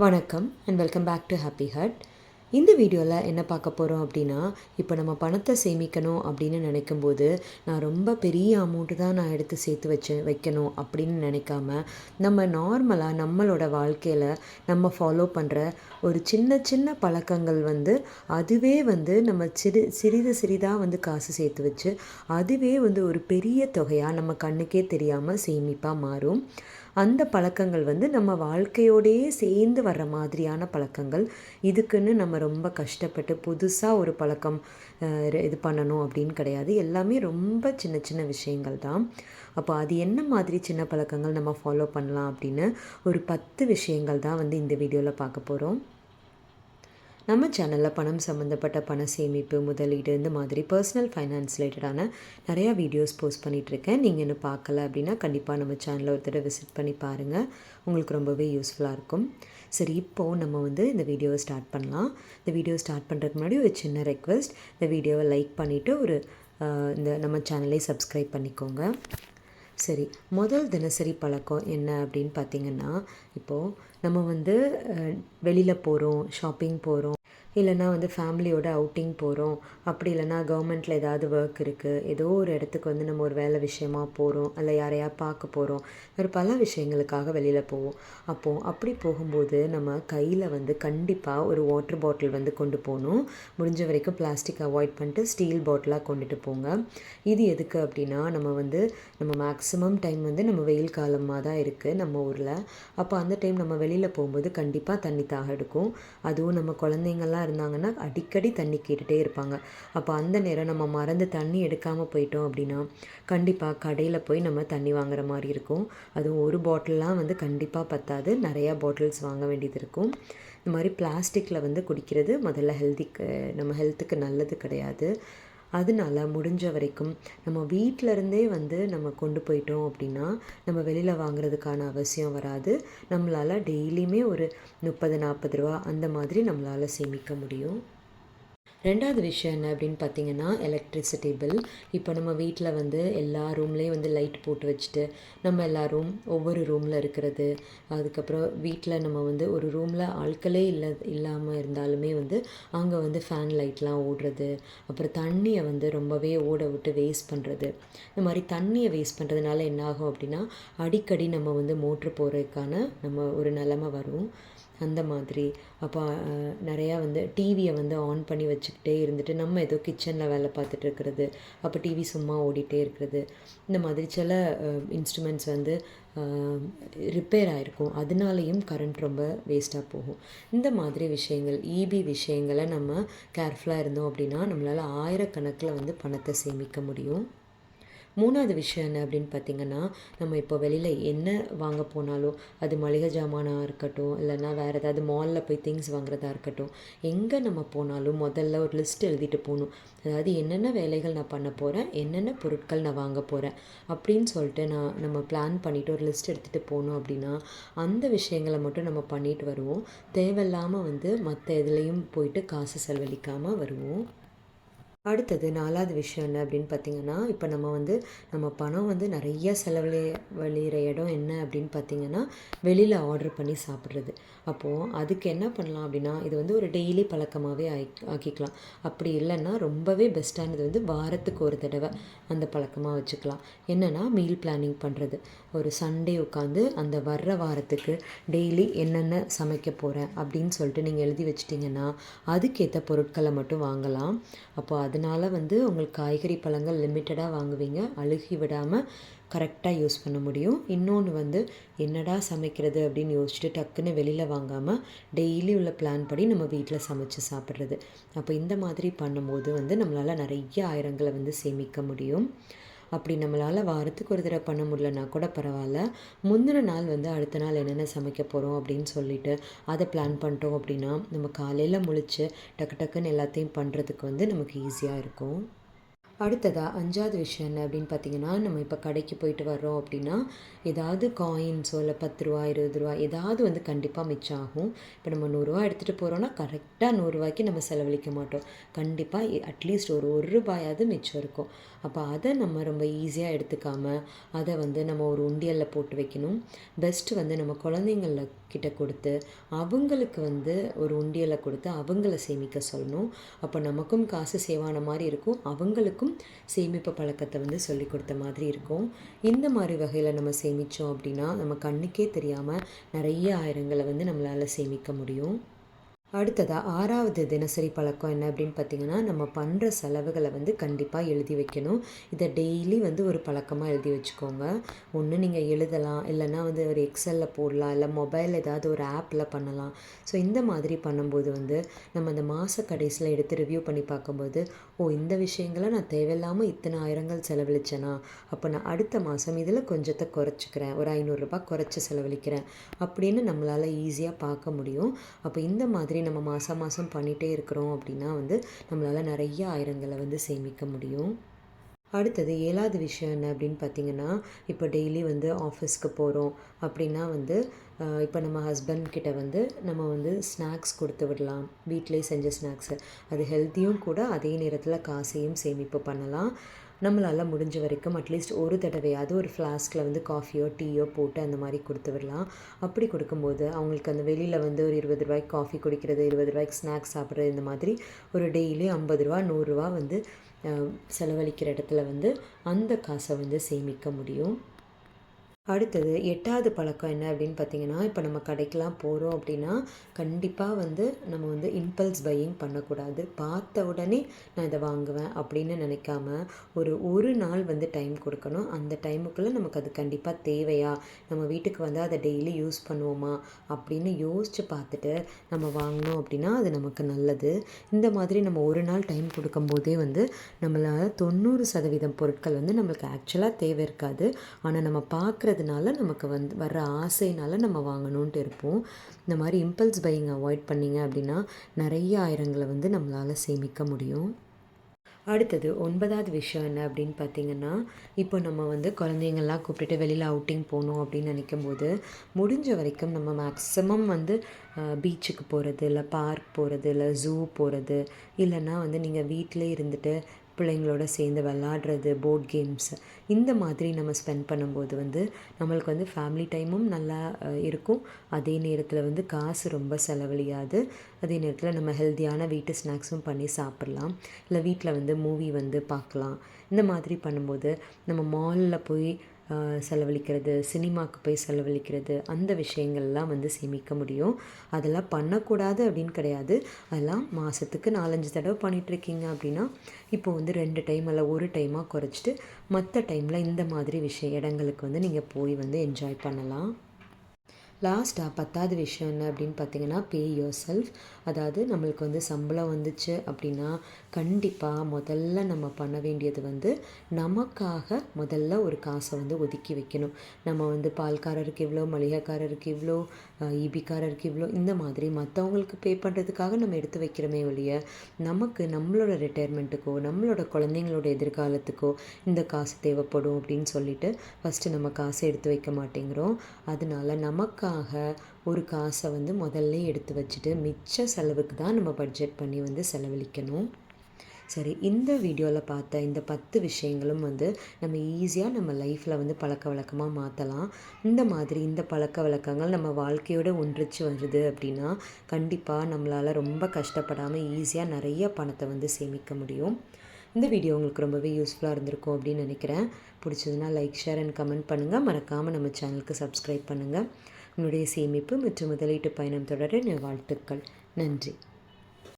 வணக்கம் and welcome back to happy hut இந்த வீடியோவில் என்ன பார்க்க போகிறோம் அப்படின்னா இப்போ நம்ம பணத்தை சேமிக்கணும் அப்படின்னு நினைக்கும்போது நான் ரொம்ப பெரிய அமௌண்ட்டு தான் நான் எடுத்து சேர்த்து வச்சு வைக்கணும் அப்படின்னு நினைக்காம நம்ம நார்மலாக நம்மளோட வாழ்க்கையில் நம்ம ஃபாலோ பண்ணுற ஒரு சின்ன சின்ன பழக்கங்கள் வந்து அதுவே வந்து நம்ம சிறு சிறிது சிறிதாக வந்து காசு சேர்த்து வச்சு அதுவே வந்து ஒரு பெரிய தொகையாக நம்ம கண்ணுக்கே தெரியாமல் சேமிப்பாக மாறும். அந்த பழக்கங்கள் வந்து நம்ம வாழ்க்கையோடையே சேர்ந்து வர்ற மாதிரியான பழக்கங்கள். இதுக்குன்னு நம்ம ரொம்ப கஷ்டப்பட்டு புதுசாக ஒரு பழக்கம் இது பண்ணணும் அப்படின்னு கிடையாது. எல்லாமே ரொம்ப சின்ன சின்ன விஷயங்கள் தான். அப்போ அது என்ன மாதிரி சின்ன பழக்கங்கள் நம்ம ஃபாலோ பண்ணலாம் அப்படின்னு ஒரு பத்து விஷயங்கள் தான் வந்து இந்த வீடியோவில் பார்க்க போகிறோம் நம்ம சேனலில் பணம் சம்மந்தப்பட்ட பண சேமிப்பு முதலீடு இந்த மாதிரி பர்சனல் ஃபைனான்ஸ் ரிலேட்டடான நிறையா வீடியோஸ் போஸ்ட் பண்ணிகிட்ருக்கேன் நீங்கள் இன்னும் பார்க்கல அப்படின்னா கண்டிப்பாக நம்ம சேனலை ஒரு தடவை விசிட் பண்ணி பாருங்கள் உங்களுக்கு ரொம்பவே யூஸ்ஃபுல்லாக இருக்கும். சரி இப்போது நம்ம வந்து இந்த வீடியோவை ஸ்டார்ட் பண்ணலாம். இந்த வீடியோ ஸ்டார்ட் பண்ணுறதுக்கு முன்னாடி ஒரு சின்ன ரெக்வஸ்ட் இந்த வீடியோவை லைக் பண்ணிவிட்டு ஒரு இந்த நம்ம சேனலை சப்ஸ்கிரைப் பண்ணிக்கோங்க. சரி முதல் தினசரி பழக்கம் என்ன அப்படின்னு பார்த்தீங்கன்னா இப்போது நம்ம வந்து வெளியில் போகிறோம் ஷாப்பிங் போகிறோம் இல்லைனா வந்து ஃபேமிலியோட அவுட்டிங் போகிறோம் அப்படி இல்லைனா கவர்மெண்ட்டில் ஏதாவது ஒர்க் இருக்குது ஏதோ ஒரு இடத்துக்கு வந்து நம்ம ஒரு வேலை விஷயமா போகிறோம் இல்லை யாரையா பார்க்க போகிறோம் ஒரு பல விஷயங்களுக்காக வெளியில் போவோம். அப்போது அப்படி போகும்போது நம்ம கையில் வந்து கண்டிப்பாக ஒரு வாட்டர் பாட்டில் வந்து கொண்டு போகணும். முடிஞ்ச வரைக்கும் பிளாஸ்டிக் அவாய்ட் பண்ணிட்டு ஸ்டீல் பாட்டிலாக கொண்டுட்டு போங்க. இது எதுக்கு அப்படின்னா நம்ம வந்து நம்ம மேக்ஸிமம் டைம் வந்து நம்ம வெயில் காலமாக தான் இருக்குது நம்ம ஊரில். அப்போ அந்த டைம் நம்ம வெளியில் போகும்போது கண்டிப்பாக தண்ணி தாக எடுக்கும். அதுவும் நம்ம குழந்தைங்கள்லாம் இருந்தாங்கன்னா அடிக்கடி தண்ணி கேட்டுகிட்டே இருப்பாங்க. அப்போ அந்த நேரம் நம்ம மறந்து தண்ணி எடுக்காமல் போயிட்டோம் அப்படின்னா கண்டிப்பாக கடையில் போய் நம்ம தண்ணி வாங்குற மாதிரி இருக்கும். அதுவும் ஒரு பாட்டில்லாம் வந்து கண்டிப்பாக பத்தாது. நிறையா பாட்டில்ஸ் வாங்க வேண்டியது இருக்கும். இந்த மாதிரி பிளாஸ்டிக்கில் வந்து குடிக்கிறது முதல்ல ஹெல்த்திக்கு நம்ம ஹெல்த்துக்கு நல்லது கிடையாது. அதனால முடிஞ்ச வரைக்கும் நம்ம வீட்டிலருந்தே வந்து நம்ம கொண்டு போயிட்டோம் அப்படின்னா நம்ம வெளியில் வாங்குறதுக்கான அவசியம் வராது. நம்மளால் டெய்லியுமே ஒரு முப்பது நாற்பது ரூபா அந்த மாதிரி நம்மளால் சேமிக்க முடியும். ரெண்டாவது விஷயம் என்ன அப்படின்னு பார்த்தீங்கன்னா எலக்ட்ரிசிட்டி பில் இப்போ நம்ம வீட்டில் வந்து எல்லா ரூம்லேயும் வந்து லைட் போட்டு வச்சுட்டு நம்ம எல்லோரும் ஒவ்வொரு ரூமில் இருக்கிறது. அதுக்கப்புறம் வீட்டில் நம்ம வந்து ஒரு ரூமில் ஆட்களே இல்லை இல்லாமல் இருந்தாலுமே வந்து அங்கே வந்து ஃபேன் லைட்லாம் ஓடுறது. அப்புறம் தண்ணியை வந்து ரொம்பவே ஓட விட்டு வேஸ்ட் பண்ணுறது இந்த மாதிரி தண்ணியை வேஸ்ட் பண்ணுறதுனால என்னாகும் அப்படின்னா அடிக்கடி நம்ம வந்து மோட்ரு போகிறதுக்கான நம்ம ஒரு நிலமை வரும். அந்த மாதிரி. அப்போ நிறையா வந்து டிவியை வந்து ஆன் பண்ணி வச்சுக்கிட்டே இருந்துட்டு நம்ம ஏதோ கிச்சனில் வேலை பார்த்துட்டு இருக்கிறது. அப்போ டிவி சும்மா ஓடிட்டே இருக்கிறது. இந்த மாதிரி சில இன்ஸ்ட்ருமெண்ட்ஸ் வந்து ரிப்பேர் ஆகிருக்கும் அதனாலேயும் கரண்ட் ரொம்ப வேஸ்ட்டாக போகும். இந்த மாதிரி விஷயங்கள் இபி விஷயங்களை நம்ம கேர்ஃபுல்லாக இருந்தோம் அப்படின்னா நம்மளால் ஆயிரக்கணக்கில் வந்து பணத்தை சேமிக்க முடியும். மூணாவது விஷயம் என்ன அப்படின்னு பார்த்தீங்கன்னா நம்ம இப்போ வெளியில் என்ன வாங்க போனாலும் அது மளிகை ஜாமானாக இருக்கட்டும் இல்லைன்னா வேறு ஏதாவது மாலில் போய் திங்ஸ் வாங்குறதா இருக்கட்டும் எங்கே நம்ம போனாலும் முதல்ல ஒரு லிஸ்ட் எழுதிட்டு போகணும். அதாவது என்னென்ன வேலைகள் நான் பண்ண போகிறேன் என்னென்ன பொருட்கள் நான் வாங்க போகிறேன் அப்படின்னு சொல்லிட்டு நான் நம்ம பிளான் பண்ணிவிட்டு ஒரு லிஸ்ட் எடுத்துகிட்டு போகணும் அப்படின்னா அந்த விஷயங்களை மட்டும் நம்ம பண்ணிட்டு வருவோம். தேவையில்லாமல் வந்து மற்ற இதுலேயும் போயிட்டு காசு செலவழிக்காமல் வருவோம். அடுத்தது நாலாவது விஷயம் என்ன அப்படின்னு பார்த்தீங்கன்னா இப்போ நம்ம வந்து நம்ம பணம் வந்து நிறைய செலவழி வழிகிற இடம் என்ன அப்படின்னு பார்த்தீங்கன்னா வெளியில் ஆர்டர் பண்ணி சாப்பிட்றது. அப்போது அதுக்கு என்ன பண்ணலாம் அப்படின்னா இது வந்து ஒரு டெய்லி பழக்கமாகவே ஆக்கிக்கலாம். அப்படி இல்லைன்னா ரொம்பவே பெஸ்ட்டானது வந்து வாரத்துக்கு ஒரு தடவை அந்த பழக்கமாக வச்சுக்கலாம். என்னென்னா மீல் பிளானிங் பண்ணுறது ஒரு சண்டே உட்காந்து அந்த வர்ற வாரத்துக்கு டெய்லி என்னென்ன சமைக்க போகிறேன் அப்படின்னு சொல்லிட்டு நீங்கள் எழுதி வச்சிட்டிங்கன்னா அதுக்கேற்ற பொருட்களை மட்டும் வாங்கலாம். அப்போ அதனால் வந்து உங்களுக்கு காய்கறி பழங்கள் லிமிட்டடாக வாங்குவீங்க. அழுகி விடாமல் கரெக்டாக யூஸ் பண்ண முடியும். இன்னொன்று வந்து என்னடா சமைக்கிறது அப்படின்னு யோசிச்சுட்டு டக்குன்னு வெளியில் வாங்காமல் டெய்லி உள்ள பிளான் படி நம்ம வீட்டில் சமைச்சு சாப்பிட்றது. அப்போ இந்த மாதிரி பண்ணும்போது வந்து நம்மளால் நிறைய ஆயிரங்களை வந்து சேமிக்க முடியும். அப்படி நம்மளால் வாரத்துக்கு ஒரு தடவை பண்ண முடியலனா கூட பரவாயில்ல. முந்தின நாள் வந்து அடுத்த நாள் என்னென்ன சமைக்க போகிறோம் அப்படின்னு சொல்லிட்டு அதை பிளான் பண்ணிட்டோம் அப்படின்னா நம்ம காலையில் முழிச்சு டக்கு டக்குன்னு எல்லாத்தையும் பண்ணுறதுக்கு வந்து நமக்கு ஈஸியாக இருக்கும். அடுத்ததாக அஞ்சாவது விஷயம் என்ன அப்படின்னு பார்த்தீங்கன்னா நம்ம இப்போ கடைக்கு போயிட்டு வர்றோம் அப்படின்னா ஏதாவது காயின்ஸோ இல்லை பத்து ரூபா இருபது ரூபா ஏதாவது வந்து கண்டிப்பாக மிச்சம் ஆகும் இப்போ நம்ம நூறுரூவா எடுத்துகிட்டு போகிறோன்னா கரெக்டாக நூறுரூவாய்க்கு நம்ம செலவழிக்க மாட்டோம். கண்டிப்பாக அட்லீஸ்ட் ஒரு ஒரு ரூபாயாவது மிச்சம் இருக்கும். அப்போ அதை நம்ம ரொம்ப ஈஸியாக எடுத்துக்காமல் அதை வந்து நம்ம ஒரு உண்டியலில் போட்டு வைக்கணும். பெஸ்ட்டு வந்து நம்ம குழந்தைங்கள கிட்ட கொடுத்து அவங்களுக்கு வந்து ஒரு உண்டியலை கொடுத்து அவங்கள சேமிக்க சொல்லணும். அப்போ நமக்கும் காசு சேவான மாதிரி இருக்கும். அவங்களுக்கும் சேமிப்பு பழக்கத்தை வந்து சொல்லி கொடுத்த மாதிரி இருக்கும். இந்த மாதிரி வகையில் நம்ம சேமித்தோம் அப்படின்னா நம்ம கண்ணுக்கே தெரியாமல் நிறைய ஆயிரங்களை வந்து நம்மளால் சேமிக்க முடியும். அடுத்ததாக ஆறாவது தினசரி பழக்கம் என்ன அப்படின்னு பார்த்தீங்கன்னா நம்ம பண்ணுற செலவுகளை வந்து கண்டிப்பாக எழுதி வைக்கணும். இதை டெய்லி வந்து ஒரு பழக்கமாக எழுதி வச்சுக்கோங்க. ஒன்று நீங்கள் எழுதலாம் இல்லைன்னா வந்து ஒரு எக்ஸலில் போடலாம் இல்லை மொபைல் ஏதாவது ஒரு ஆப்பில் பண்ணலாம். ஸோ இந்த மாதிரி பண்ணும்போது வந்து நம்ம அந்த மாத கடைசியில் எடுத்து ரிவ்யூ பண்ணி பார்க்கும்போது ஓ இந்த விஷயங்களை நான் தேவையில்லாமல் இத்தனை ஆயிரங்கள் செலவழிச்சேனா? அப்போ நான் அடுத்த மாதம் இதில் கொஞ்சத்தை குறைச்சிக்கிறேன். ஒரு ஐநூறுரூபா குறைச்சி செலவழிக்கிறேன். அப்படின்னு நம்மளால் ஈஸியாக பார்க்க முடியும். அப்போ இந்த மாதிரி நம்ம மாதம் மாதம் பண்ணிகிட்டே இருக்கிறோம் அப்படின்னா வந்து நம்மளால் நிறைய ஆயிரங்களை வந்து சேமிக்க முடியும். அடுத்தது ஏழாவது விஷயம் என்ன அப்படின்னு பார்த்தீங்கன்னா இப்போ டெய்லி வந்து ஆஃபீஸ்க்கு போகிறோம் அப்படின்னா வந்து இப்போ நம்ம ஹஸ்பண்ட் கிட்ட வந்து நம்ம வந்து ஸ்நாக்ஸ் கொடுத்து விடலாம். வீட்டிலே செஞ்ச ஸ்நாக்ஸு அது ஹெல்த்தியும் கூட அதே நேரத்தில் காசையும் சேமிப்பு பண்ணலாம். நம்மளால் முடிஞ்ச வரைக்கும் அட்லீஸ்ட் ஒரு தடவையாவது ஒரு ஃப்ளாஸ்கில் வந்து காஃபியோ டீயோ போட்டு அந்த மாதிரி கொடுத்து விடலாம். அப்படி கொடுக்கும்போது அவங்களுக்கு அந்த வெளியில் வந்து ஒரு இருபது ரூபாய்க்கு காஃபி குடிக்கிறது இருபது ரூபாய்க்கு ஸ்நாக்ஸ் சாப்பிட்றது இந்த மாதிரி ஒரு டெய்லி ஐம்பது ரூபா நூறுரூவா வந்து செலவழிக்கிற இடத்துல வந்து அந்த காசை வந்து சேமிக்க முடியும். அடுத்தது எட்டாவது பழக்கம் என்ன அப்படின்னு பார்த்தீங்கன்னா இப்போ நம்ம கடைக்கெலாம் போகிறோம் அப்படின்னா கண்டிப்பாக வந்து நம்ம வந்து இம்பல்ஸ் பையிங் பண்ணக்கூடாது. பார்த்த உடனே நான் இதை வாங்குவேன் அப்படின்னு நினைக்காம ஒரு ஒரு நாள் வந்து டைம் கொடுக்கணும். அந்த டைமுக்குள்ளே நமக்கு அது கண்டிப்பாக தேவையா? நம்ம வீட்டுக்கு வந்து அதை டெய்லி யூஸ் பண்ணுவோமா? அப்படின்னு யோசித்து பார்த்துட்டு நம்ம வாங்கினோம் அப்படின்னா அது நமக்கு நல்லது. இந்த மாதிரி நம்ம ஒரு நாள் டைம் கொடுக்கும்போதே வந்து நம்மளால் தொண்ணூறு சதவீதம் பொருட்கள் வந்து நம்மளுக்கு ஆக்சுவலாக தேவை இருக்காது. ஆனால் நம்ம பார்க்குறது அதனால நமக்கு வந்து வர்ற ஆசைனால நம்ம வாங்கணுன்ட்டு இருப்போம். இந்த மாதிரி இம்பல்ஸ் பையிங் அவாய்ட் பண்ணிங்க அப்படின்னா நிறைய ஆயிரங்களை வந்து நம்மளால் சேமிக்க முடியும். அடுத்தது ஒன்பதாவது விஷயம் என்ன அப்படின்னு பார்த்தீங்கன்னா இப்போ நம்ம வந்து குழந்தைங்கள்லாம் கூப்பிட்டுட்டு வெளியில் அவுட்டிங் போகணும் அப்படின்னு நினைக்கும் போது முடிஞ்ச வரைக்கும் நம்ம மேக்ஸிமம் வந்து பீச்சுக்கு போகிறது இல்லை பார்க் போகிறது இல்லை ஜூ போகிறது இல்லைன்னா வந்து நீங்கள் வீட்டிலே இருந்துட்டு பிள்ளைங்களோட சேர்ந்து விளாடுறது போர்ட் கேம்ஸ் இந்த மாதிரி நம்ம ஸ்பெண்ட் பண்ணும்போது வந்து நம்மளுக்கு வந்து ஃபேமிலி டைமும் நல்லா இருக்கும். அதே நேரத்தில் வந்து காசு ரொம்ப செலவழியாது. அதே நேரத்தில் நம்ம ஹெல்த்தியான வீட்டு ஸ்நாக்ஸும் பண்ணி சாப்பிட்லாம். இல்லை வீட்டில் வந்து மூவி வந்து பார்க்கலாம். இந்த மாதிரி பண்ணும்போது நம்ம மாலில் போய் செலவழிக்கிறது சினிமாவுக்கு போய் செலவழிக்கிறது அந்த விஷயங்கள்லாம் வந்து சேமிக்க முடியும். அதெல்லாம் பண்ணக்கூடாது அப்படின்னு கிடையாது. அதெல்லாம் மாதத்துக்கு நாலஞ்சு தடவை பண்ணிகிட்ருக்கீங்க அப்படின்னா இப்போ வந்து ரெண்டு டைம் அல்ல ஒரு டைமாக குறைச்சிட்டு மற்ற டைமில் இந்த மாதிரி விஷய இடங்களுக்கு வந்து நீங்கள் போய் வந்து என்ஜாய் பண்ணலாம். லாஸ்ட்டாக பத்தாவது விஷயம் என்ன அப்படின்னு பார்த்தீங்கன்னா பே யோர் செல்ஃப் அதாவது நம்மளுக்கு வந்து சம்பளம் வந்துச்சு அப்படின்னா கண்டிப்பாக முதல்ல நம்ம பண்ண வேண்டியது வந்து நமக்காக முதல்ல ஒரு காசை வந்து ஒதுக்கி வைக்கணும். நம்ம வந்து பால்காரருக்கு இவ்வளோ மளிகைக்காரருக்கு இவ்வளோ ஈபிக்காரருக்கு இவ்வளோ இந்த மாதிரி மற்றவங்களுக்கு பே பண்ணுறதுக்காக நம்ம எடுத்து வைக்கிறோமே ஒழிய நமக்கு நம்மளோட ரிட்டையர்மெண்ட்டுக்கோ நம்மளோட குழந்தைங்களோட எதிர்காலத்துக்கோ இந்த காசு தேவைப்படும் அப்படின்னு சொல்லிட்டு ஃபஸ்ட்டு நம்ம காசை எடுத்து வைக்க மாட்டேங்கிறோம். அதனால நமக்கு நமக்காக ஒரு காசை வந்து முதல்ல எடுத்து வச்சுட்டு மிச்ச செலவுக்கு தான் நம்ம பட்ஜெட் பண்ணி வந்து செலவழிக்கணும். சரி இந்த வீடியோவில் பார்த்த இந்த பத்து விஷயங்களும் வந்து நம்ம ஈஸியாக நம்ம லைஃப்பில் வந்து பழக்க வழக்கமாக மாற்றலாம் இந்த மாதிரி இந்த பழக்க வழக்கங்கள் நம்ம வாழ்க்கையோடு ஒன்றிச்சு வருது அப்படின்னா கண்டிப்பாக நம்மளால் ரொம்ப கஷ்டப்படாமல் ஈஸியாக நிறைய பணத்தை வந்து சேமிக்க முடியும். இந்த வீடியோ உங்களுக்கு ரொம்பவே யூஸ்ஃபுல்லாக இருந்திருக்கும் அப்படின்னு நினைக்கிறேன். பிடிச்சதுன்னா லைக் ஷேர் அண்ட் கமெண்ட் பண்ணுங்கள் மறக்காமல் நம்ம சேனலுக்கு சப்ஸ்கிரைப் பண்ணுங்கள் உன்னுடைய சேமிப்பு மற்றும் முதலீட்டு பயணம் தொடர வாழ்த்துக்கள். நன்றி.